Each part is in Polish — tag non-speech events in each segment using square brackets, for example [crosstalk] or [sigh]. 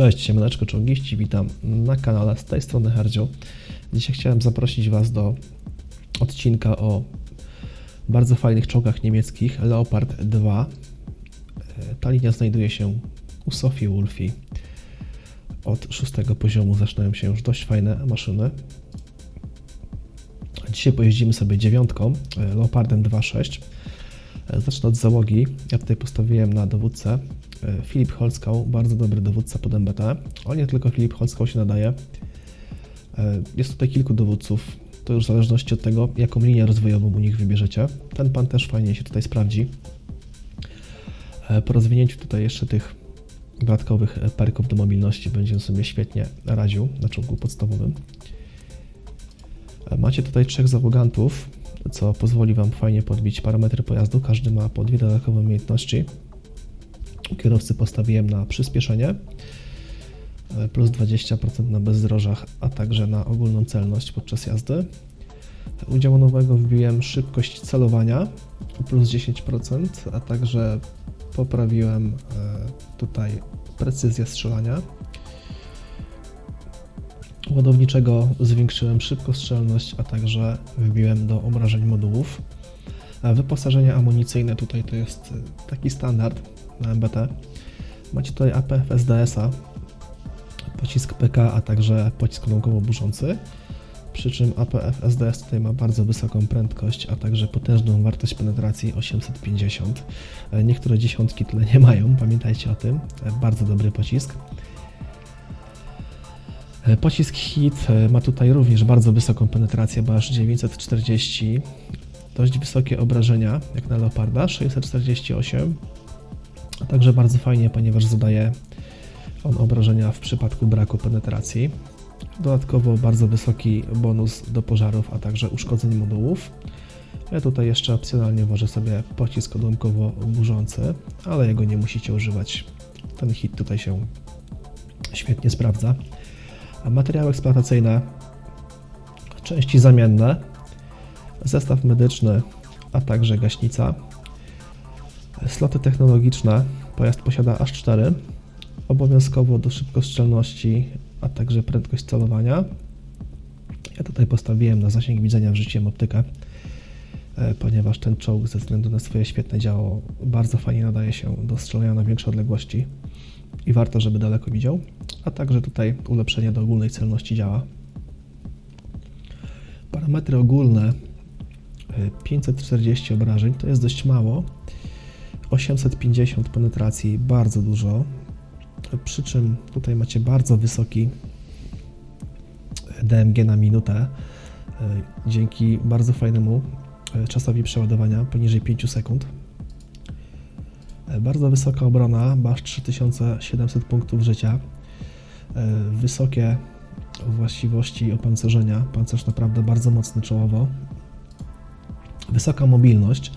Cześć, siemaneczko czołgiści, witam na kanale z tej strony Herdzio. Dzisiaj chciałem zaprosić Was do odcinka o bardzo fajnych czołgach niemieckich Leopard 2. E, Ta linia znajduje się u Sofii Wolfi. Od szóstego poziomu zaczynają się już dość fajne maszyny. Dzisiaj pojeździmy sobie dziewiątką, e, Leopardem 2.6. E, Zacznę od załogi. Ja tutaj postawiłem na dowódcę Filip Holskał, bardzo dobry dowódca pod MBT. O nie tylko Filip Holskał się nadaje. E, Jest tutaj kilku dowódców. To już w zależności od tego, jaką linię rozwojową u nich wybierzecie. Ten pan też fajnie się tutaj sprawdzi. E, Po rozwinięciu tutaj jeszcze tych dodatkowych e, perków do mobilności będzie on sobie świetnie radził na czołgu podstawowym. E, Macie tutaj trzech załogantów, co pozwoli Wam fajnie podbić parametry pojazdu. Każdy ma po dwie dodatkowe umiejętności. Kierowcy postawiłem na przyspieszenie, e, plus 20% na bezdrożach, a także na ogólną celność podczas jazdy. U działanowego wbiłem szybkość celowania, plus 10%, a także poprawiłem e, tutaj precyzję strzelania ładowniczego zwiększyłem szybkostrzelność, a także wbiłem do obrażeń modułów. A Wyposażenie amunicyjne tutaj to jest taki standard na MBT. Macie tutaj APF SDS-a, pocisk PK, a także pocisk naukowo-burzący. Przy czym APF SDS tutaj ma bardzo wysoką prędkość, a także potężną wartość penetracji 850. E, Niektóre dziesiątki tyle nie mają, pamiętajcie o tym. E, Bardzo dobry pocisk. E, Pocisk HIT ma tutaj również bardzo wysoką penetrację, bo aż 940. Dość wysokie obrażenia, jak na Leoparda, 648. Także bardzo fajnie, ponieważ zadaje on obrażenia w przypadku braku penetracji. Dodatkowo bardzo wysoki bonus do pożarów, a także uszkodzeń modułów. Ja tutaj jeszcze opcjonalnie włożę sobie pocisk odłamkowo-burzący, ale jego nie musicie używać. Ten hit tutaj się świetnie sprawdza. A materiały eksploatacyjne, części zamienne, zestaw medyczny, a także gaśnica. Sloty technologiczne, pojazd posiada aż 4, obowiązkowo do szybkostrzelności, a także prędkość celowania. Ja tutaj postawiłem na zasięg widzenia, wrzuciłem optykę, e, ponieważ ten czołg ze względu na swoje świetne działo bardzo fajnie nadaje się do strzelania na większe odległości i warto, żeby daleko widział, a także tutaj ulepszenie do ogólnej celności działa. Parametry ogólne y, 540 obrażeń to jest dość mało. 850 penetracji bardzo dużo. Przy czym tutaj macie bardzo wysoki DMG na minutę. y, Dzięki bardzo fajnemu y, czasowi przeładowania poniżej 5 sekund. E, Bardzo wysoka obrona, aż 3700 punktów życia. E, Wysokie właściwości opancerzenia, pancerz naprawdę bardzo mocny czołowo. Wysoka mobilność,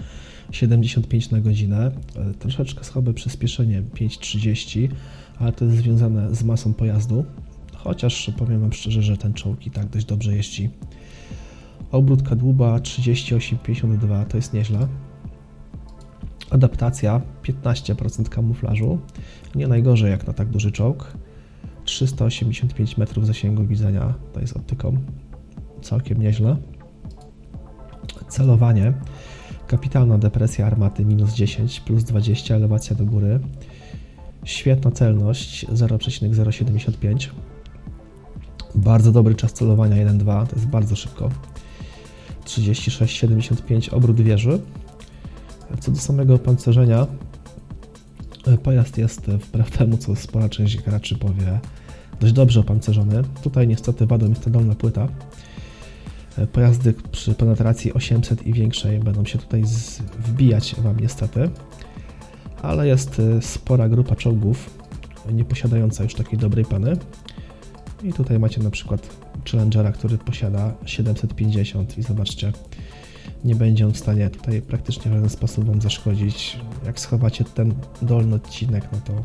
75 na godzinę, E, troszeczkę słabe przyspieszenie, 5,30, ale to jest związane z masą pojazdu. Chociaż powiem Wam szczerze, że ten czołg i tak dość dobrze jeździ. Obrót kadłuba 38,52 to jest nieźle. Adaptacja 15% kamuflażu. Nie najgorzej jak na tak duży czołg. 385 metrów zasięgu widzenia to jest optyką. Całkiem nieźle. Celowanie. Kapitalna depresja armaty minus 10 plus 20 elewacja do góry. Świetna celność 0,075. Bardzo dobry czas celowania 1-2, to jest bardzo szybko. 36,75 obrót wieży. Co do samego opancerzenia, pojazd jest wbrew temu, co spora część graczy powie, dość dobrze opancerzony. Tutaj niestety wadą jest ta dolna płyta. E, Pojazdy przy penetracji 800 i większej będą się tutaj wbijać Wam niestety, ale jest e, spora grupa czołgów nie posiadająca już takiej dobrej peny. I tutaj macie na przykład Challengera, który posiada 750 i zobaczcie, nie będzie on w stanie tutaj praktycznie w żaden sposób Wam zaszkodzić. Jak schowacie ten dolny odcinek, no to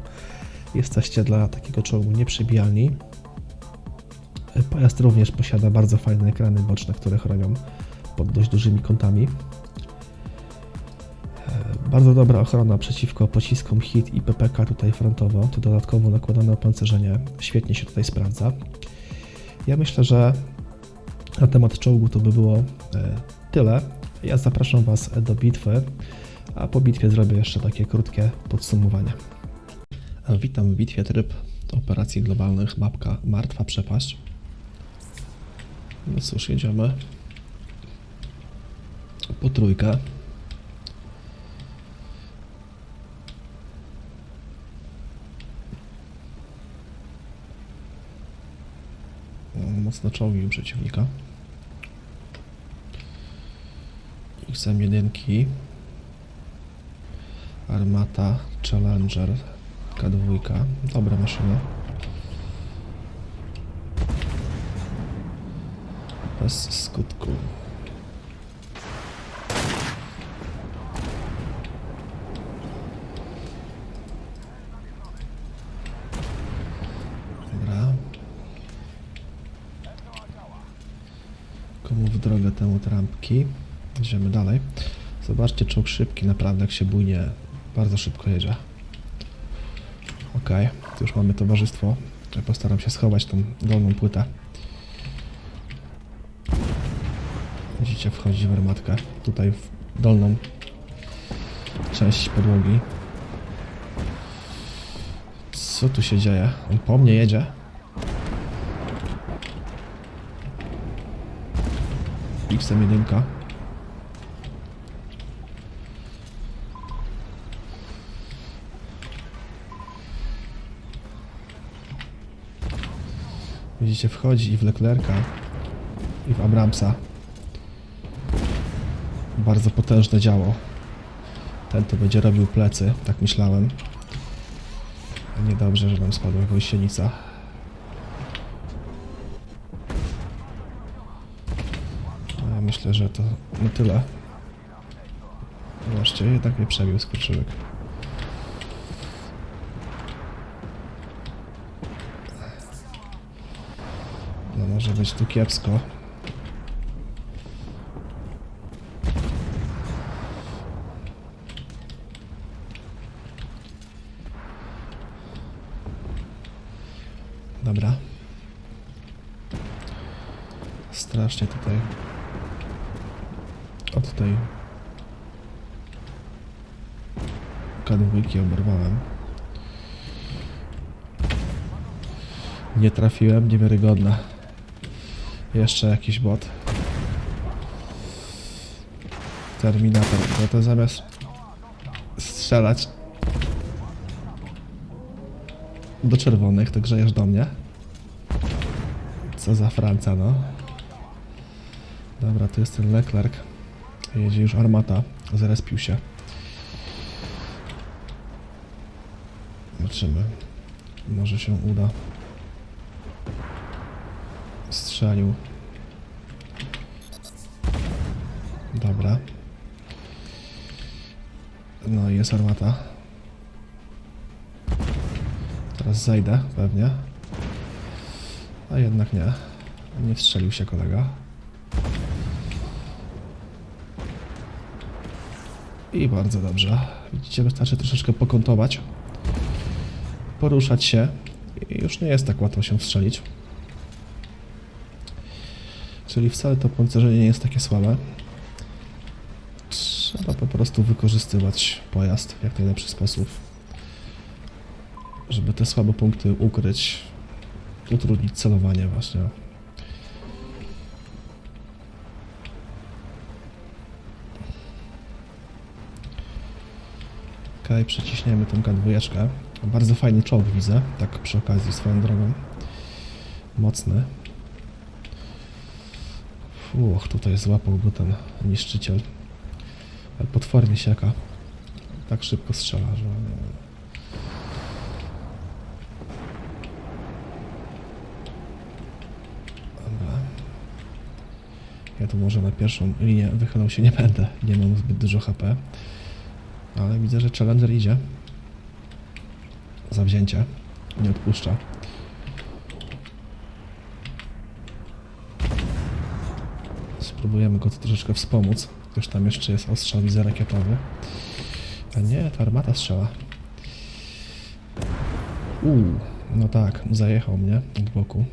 jesteście dla takiego czołgu nieprzebijalni. Pojazd również posiada bardzo fajne ekrany boczne, które chronią pod dość dużymi kątami. E, Bardzo dobra ochrona przeciwko pociskom HIT i PPK tutaj frontowo. To dodatkowo nakładane opancerzenie świetnie się tutaj sprawdza. Ja myślę, że na temat czołgu to by było e, tyle. Ja zapraszam Was do bitwy, a po bitwie zrobię jeszcze takie krótkie podsumowanie. Witam w bitwie tryb operacji globalnych, mapka Martwa Przepaść. No cóż, jedziemy po trójkę. O, Mocno czołgi przeciwnika. XM1, Armata, Challenger, K2. Dobra maszyna. Bez skutku. Dobra. Komu w drogę temu trampki. Idziemy dalej. Zobaczcie, czołg szybki, naprawdę jak się bujnie, bardzo szybko jedzie. Tu już mamy towarzystwo. Postaram się schować tą dolną płytę. Wchodzi w armatkę. Tutaj w dolną część podłogi. Co tu się dzieje? On po mnie jedzie. XM1. Widzicie, wchodzi i w Leclerca, i w Abramsa. Bardzo potężne działo. Ten to będzie robił plecy, tak myślałem. Niedobrze, że nam spadła gąsienica. A ja myślę, że to na tyle. Zobaczcie, jednak mnie przebił skurczybyk. No może być tu kiepsko. Dobra. Strasznie tutaj. Od tej kadłubki oberwałem. Nie trafiłem, niewiarygodne. Jeszcze jakiś bot. Terminator. No to zamiast strzelać do czerwonych, to grzejesz do mnie. Co za Franca, no. Dobra, tu jest ten Leclerc. Jedzie już armata. Zarespił się. Zobaczymy. Może się uda. Strzelił. Dobra. No i jest armata. Teraz zajdę pewnie. A jednak nie. Nie wstrzelił się kolega. I bardzo dobrze. Widzicie, wystarczy troszeczkę pokątować. Poruszać się. I już nie jest tak łatwo się wstrzelić. Czyli wcale to pancerzenie nie jest takie słabe. Trzeba po prostu wykorzystywać pojazd w jak najlepszy sposób. Żeby te słabe punkty ukryć, utrudnić celowanie właśnie. Okej, przeciśniemy tą kadwójeczkę. Bardzo fajny czołg widzę, tak przy okazji swoją drogą. Mocny. Uch, tutaj złapał go ten niszczyciel. Ale potwornie siaka. Tak szybko strzela, że... Dobra. Ja tu może na pierwszą linię wychylał się nie będę. Nie mam zbyt dużo HP. Ale widzę, że Challenger idzie. Zawzięcie. Nie odpuszcza. Spróbujemy go troszeczkę wspomóc. Ktoś tam jeszcze jest ostrzał widzę rakietowy. A nie, to armata strzela. Uuu, no tak, zajechał mnie od boku.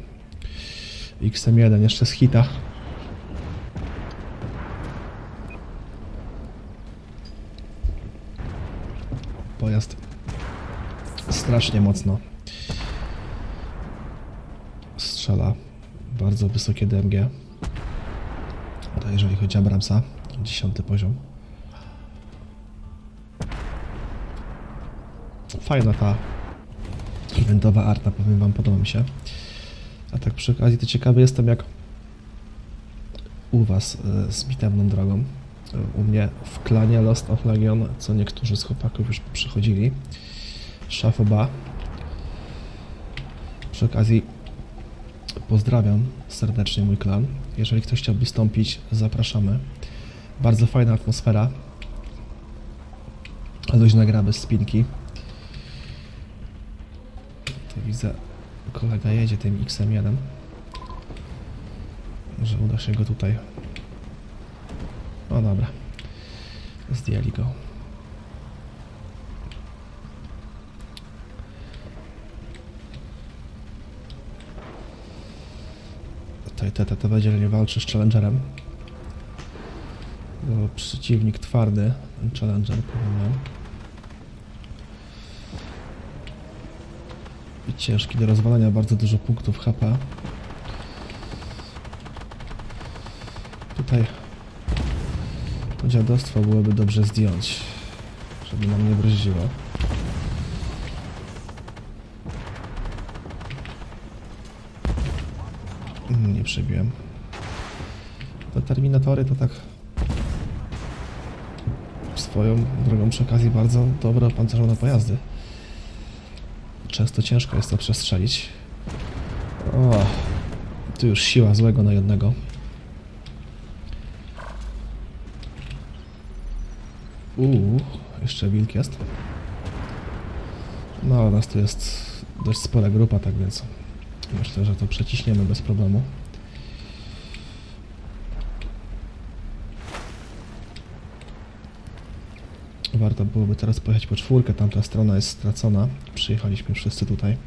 XM1 jeszcze z hita. Pojazd strasznie mocno strzela. Bardzo wysokie DMG. To jeżeli chodzi o Abramsa, dziesiąty poziom. Fajna ta eventowa arta, powiem wam, podoba mi się. A tak przy okazji to ciekawy jestem jak u was y, z bitewną drogą. U mnie w klanie Lost of Legion, co niektórzy z chłopaków już przychodzili. Szafoba. Przy okazji pozdrawiam serdecznie mój klan. Jeżeli ktoś chciał wystąpić, zapraszamy. Bardzo fajna atmosfera. Luźna gra bez spinki. Tu widzę, kolega jedzie tym XM1. Może uda się go tutaj. O dobra. Zdjęli go. Tutaj TTT będzie nie walczy z Challengerem. Bo przeciwnik twardy, ten Challenger, wam. I ciężki do rozwalania, bardzo dużo punktów HP. Tutaj to dziadostwo byłoby dobrze zdjąć, żeby nam nie broziło. Mm, Nie przebiłem. Te terminatory to tak swoją drogą przy okazji bardzo dobre opancerzone pojazdy. Często ciężko jest to przestrzelić. O, tu już siła złego na jednego. Uuu, jeszcze wilk jest. No, nas tu jest dość spora grupa, tak więc myślę, że to przeciśniemy bez problemu. Warto byłoby teraz pojechać po czwórkę, tamta strona jest stracona. Przyjechaliśmy wszyscy tutaj.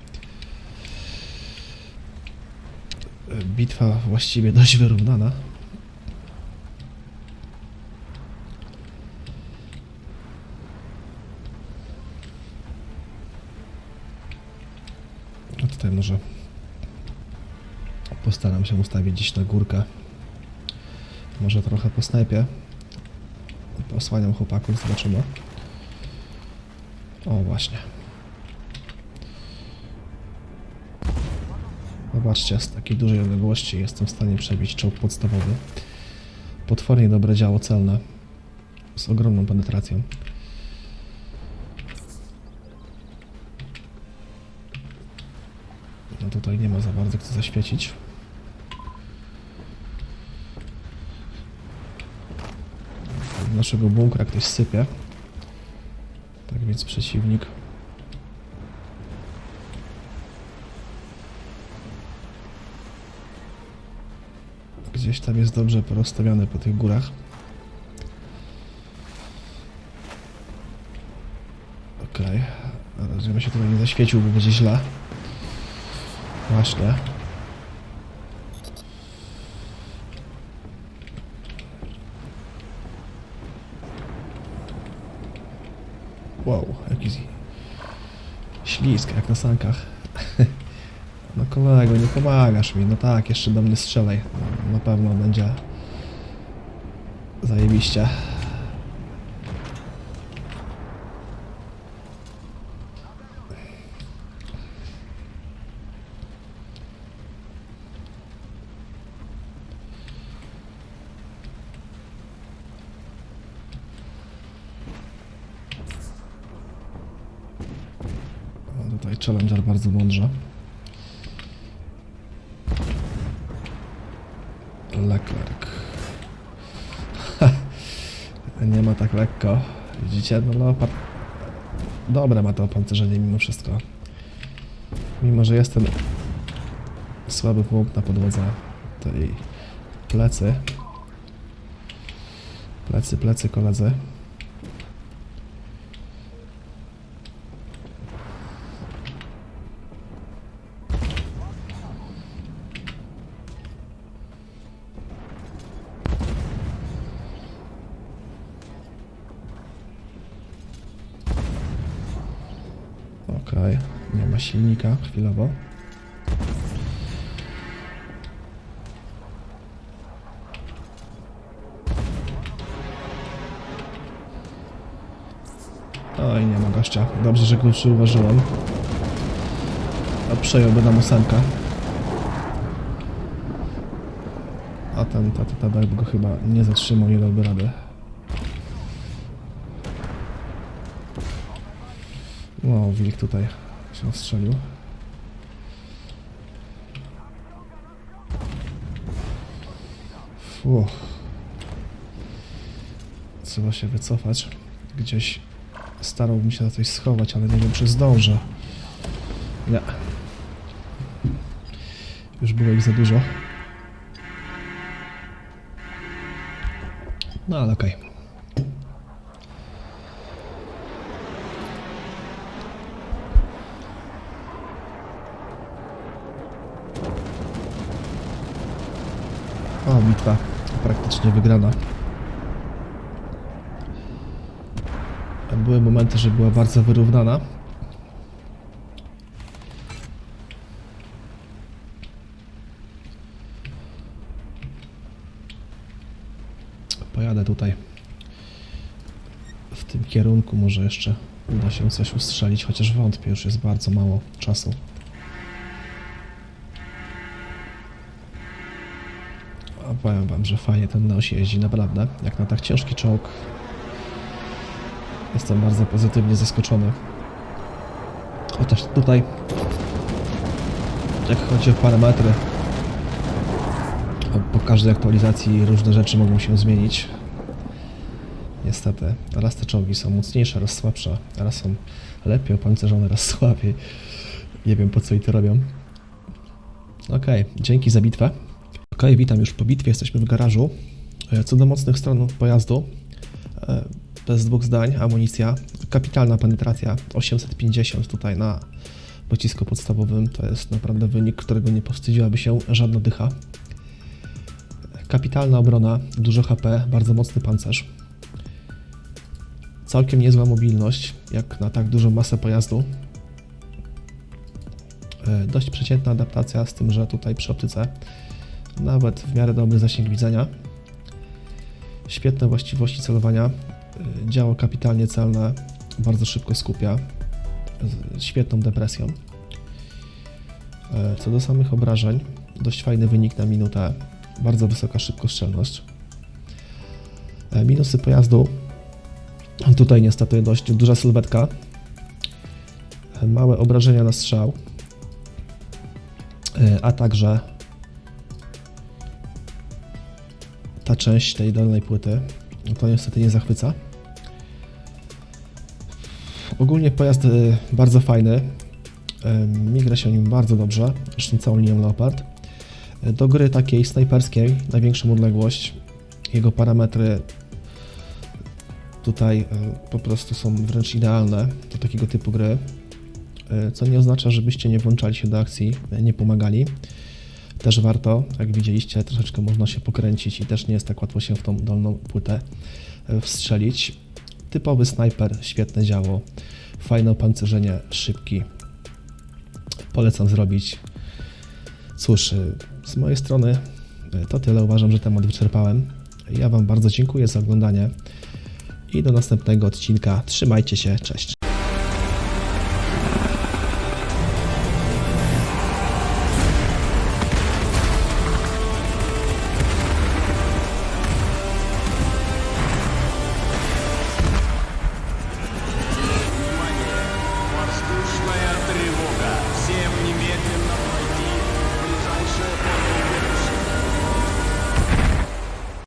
Bitwa właściwie dość wyrównana. Tutaj może postaram się ustawić gdzieś na górkę. Może trochę po snajpie. Osłaniam chłopaków, zobaczymy. O, właśnie. Zobaczcie, z takiej dużej odległości jestem w stanie przebić czołg podstawowy. Potwornie dobre działo celne. Z ogromną penetracją. No tutaj nie ma za bardzo kto zaświecić. Z naszego bunkra ktoś sypie. Tak więc przeciwnik gdzieś tam jest dobrze porozstawiony po tych górach. Okej, okay. żebym się tutaj nie zaświecił, bo będzie źle. Właśnie. Wow, jaki ślisk, jak na sankach. [laughs] No kolego, nie pomagasz mi. No tak, jeszcze do mnie strzelaj. Na pewno będzie zajebiście. No, tutaj Challenger bardzo mądrze. Leclerc. [laughs] Nie ma tak lekko. Widzicie? No Leopard... Dobre ma to opancerzenie mimo wszystko. Mimo, że jest ten słaby punkt na podłodze tej plecy. Plecy, plecy koledzy. Okej, nie ma silnika chwilowo. Oj, nie ma gościa. Dobrze, że go przyuważyłem. A przejąłby nam ósemkę. A ten tata tabak go chyba nie zatrzymał, nie dałby rady. Wilk tutaj się strzelił. Fuh. Trzeba się wycofać. Gdzieś starałbym się na coś schować, ale nie wiem czy zdążę. Nie. Już było ich za dużo. No ale okej. O, bitwa praktycznie wygrana. Były momenty, że była bardzo wyrównana. Pojadę tutaj w tym kierunku, może jeszcze uda się coś ustrzelić, chociaż wątpię, już jest bardzo mało czasu. Powiem wam, że fajnie ten nos jeździ, naprawdę. Jak na tak ciężki czołg. Jestem bardzo pozytywnie zaskoczony. Chociaż tutaj, jak chodzi o parametry, po- każdej aktualizacji różne rzeczy mogą się zmienić. Niestety, raz te czołgi są mocniejsze, raz słabsze, raz są lepiej opancerzone, raz słabiej. Nie wiem po co i to robią. Okej, dzięki za bitwę. Okej, witam już po bitwie, jesteśmy w garażu. E, Co do mocnych stron pojazdu, e, bez dwóch zdań, amunicja, kapitalna penetracja, 850 tutaj na pocisku podstawowym, to jest naprawdę wynik, którego nie powstydziłaby się żadna dycha. Kapitalna obrona, dużo HP, bardzo mocny pancerz. Całkiem niezła mobilność, jak na tak dużą masę pojazdu. E, Dość przeciętna adaptacja, z tym, że tutaj przy optyce nawet w miarę dobry zasięg widzenia. Świetne właściwości celowania. Y, Działo kapitalnie celne, bardzo szybko skupia, z świetną depresją. E, Co do samych obrażeń, dość fajny wynik na minutę, bardzo wysoka szybkostrzelność. E, Minusy pojazdu. Tutaj niestety dość duża sylwetka. E, Małe obrażenia na strzał. A także ta część tej dolnej płyty, to niestety nie zachwyca. Ogólnie pojazd y, bardzo fajny. Y, Migra się nim bardzo dobrze, zresztą całą linią Leopard. Y, Do gry takiej snajperskiej, największą odległość, jego parametry tutaj y, po prostu są wręcz idealne do takiego typu gry. Y, Co nie oznacza, żebyście nie włączali się do akcji, nie pomagali też warto, jak widzieliście, troszeczkę można się pokręcić i też nie jest tak łatwo się w tą dolną płytę e, wstrzelić. Typowy snajper, świetne działo, fajne opancerzenie, szybki. Polecam zrobić. Cóż, e, z mojej strony e, to tyle. Uważam, że temat wyczerpałem. Ja Wam bardzo dziękuję za oglądanie i do następnego odcinka. Trzymajcie się, cześć.